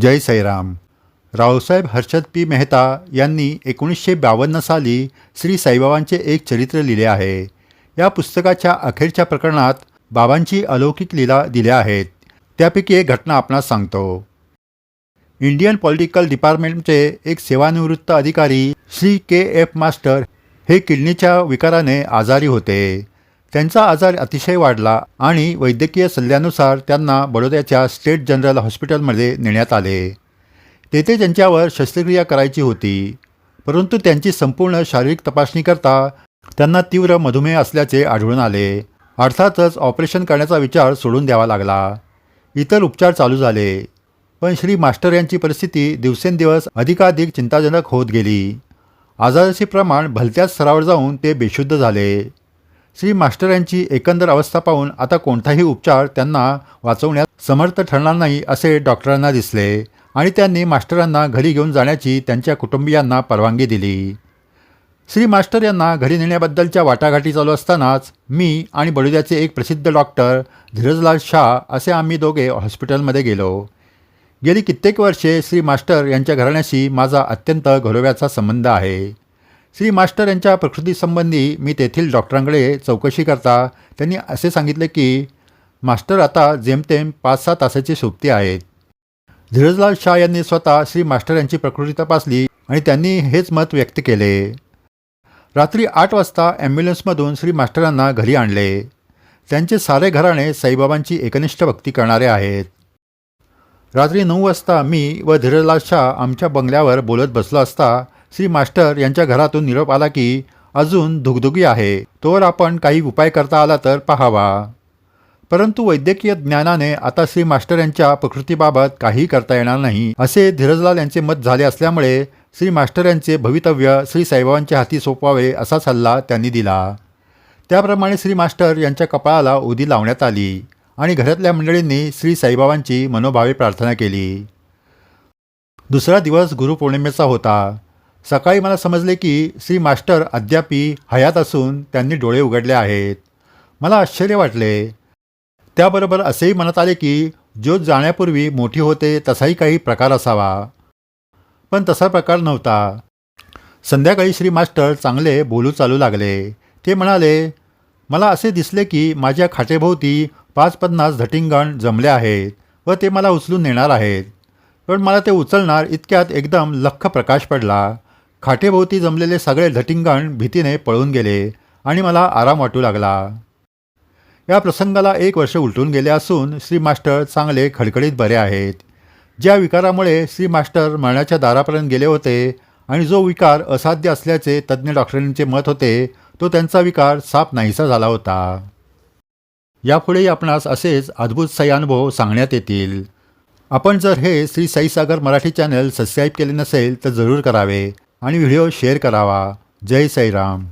जय Sairam Raosaheb Harshad P Mehta यांनी एकोणीसशे बावन्न साली श्री साईबाबांचे एक चरित्र लिहिले आहे. या पुस्तकाच्या अखेरच्या प्रकरणात बाबांची अलौकिक लीला दिल्या आहेत. त्यापैकी एक घटना आपणास सांगतो. इंडियन पॉलिटिकल डिपार्टमेंटचे एक सेवानिवृत्त अधिकारी श्री के एफ मास्टर हे किडनीच्या विकाराने आजारी होते. त्यांचा आजार अतिशय वाढला आणि वैद्यकीय सल्ल्यानुसार त्यांना बडोद्याच्या स्टेट जनरल हॉस्पिटलमध्ये नेण्यात आले. तेथे त्यांच्यावर शस्त्रक्रिया करायची होती परंतु त्यांची संपूर्ण शारीरिक तपासणी करता त्यांना तीव्र मधुमेह असल्याचे आढळून आले. अर्थातच ऑपरेशन करण्याचा विचार सोडून द्यावा लागला. इतर उपचार चालू झाले पण श्री मास्टर यांची परिस्थिती दिवसेंदिवस अधिकाधिक चिंताजनक होत गेली. आजाराचे प्रमाण भलत्याच स्तरावर जाऊन ते बेशुद्ध झाले. श्री मास्टर यांची एकंदर अवस्था पाहून आता कोणताही उपचार त्यांना वाचवण्यात समर्थ ठरणार नाही असे डॉक्टरांना दिसले आणि त्यांनी मास्टरांना घरी घेऊन जाण्याची त्यांच्या कुटुंबियांना परवानगी दिली. श्री मास्टर यांना घरी नेण्याबद्दलच्या वाटाघाटी चालू असतानाच मी आणि बडोद्याचे एक प्रसिद्ध डॉक्टर धीरजलाल शाह असे आम्ही दोघे हॉस्पिटलमध्ये गेलो. गेली कित्येक वर्षे श्री मास्टर यांच्या घराण्याशी माझा अत्यंत घरोव्याचा संबंध आहे. श्री मास्टर यांच्या प्रकृतीसंबंधी मी तेथील डॉक्टरांकडे चौकशी करता त्यांनी असे सांगितले की मास्टर आता जेमतेम पाच सहा तासाची सोबती आहेत. धीरजलाल शाह यांनी स्वतः श्री मास्टर यांची प्रकृती तपासली आणि त्यांनी हेच मत व्यक्त केले. रात्री आठ वाजता ॲम्ब्युलन्समधून श्री मास्टरांना घरी आणले. त्यांचे सारे घराणे साईबाबांची एकनिष्ठ भक्ती करणारे आहेत. रात्री नऊ वाजता मी व धीरजलाल शाह आमच्या बंगल्यावर बोलत बसलो असता श्री मास्टर यांच्या घरातून निरोप आला की अजून धुगधुगी आहे. तोवर आपण काही उपाय करता आला तर पाहावा. परंतु वैद्यकीय ज्ञानाने आता श्री मास्टर यांच्या प्रकृतीबाबत काही करता येणार नाही. असे धीरजलाल यांचे मत झाले असल्यामुळे श्री मास्टर यांचे भवितव्य श्री साईबाबांच्या हाती सोपवावे असा सल्ला त्यांनी दिला. त्याप्रमाणे श्री मास्टर यांच्या कपाळाला उदी लावण्यात आली आणि घरातल्या मंडळींनी श्री साईबाबांची मनोभावे प्रार्थना केली. दुसरा दिवस गुरुपौर्णिमेचा होता. सकाळी मला समजले की श्री मास्टर अद्यापी हयात असून त्यांनी डोळे उघडले आहेत. मला आश्चर्य वाटले. त्याबरोबर असेही म्हणत आले की ज्योत जाण्यापूर्वी मोठी होते तसाही काही प्रकार असावा. पण तसा प्रकार नव्हता. संध्याकाळी श्री मास्टर चांगले बोलू चालू लागले. ते म्हणाले मला असे दिसले की माझ्या खाटेभोवती पाच पन्नास झटिंगण जमले आहेत व ते मला उचलून नेणार आहेत. पण मला ते उचलणार इतक्यात एकदम लख्ख प्रकाश पडला. खाटेभोवती जमलेले सगळे झटिंगण भीतीने पळून गेले आणि मला आराम वाटू लागला. या प्रसंगाला एक वर्ष उलटून गेले असून श्री मास्टर चांगले खडखडीत बरे आहेत. ज्या विकारामुळे श्री मास्टर मरणाच्या दारापर्यंत गेले होते आणि जो विकार असाध्य असल्याचे तज्ज्ञ डॉक्टरांचे मत होते तो त्यांचा विकार साफ नाहीसा झाला होता. यापुढेही आपणास असेच अद्भुत सयानुभव अनुभव सांगण्यात येतील. आपण जर हे श्री साईसागर मराठी चॅनल सबस्क्राईब केले नसेल तर जरूर करावे. आणि व्हिडिओ शेअर करावा. जय साईराम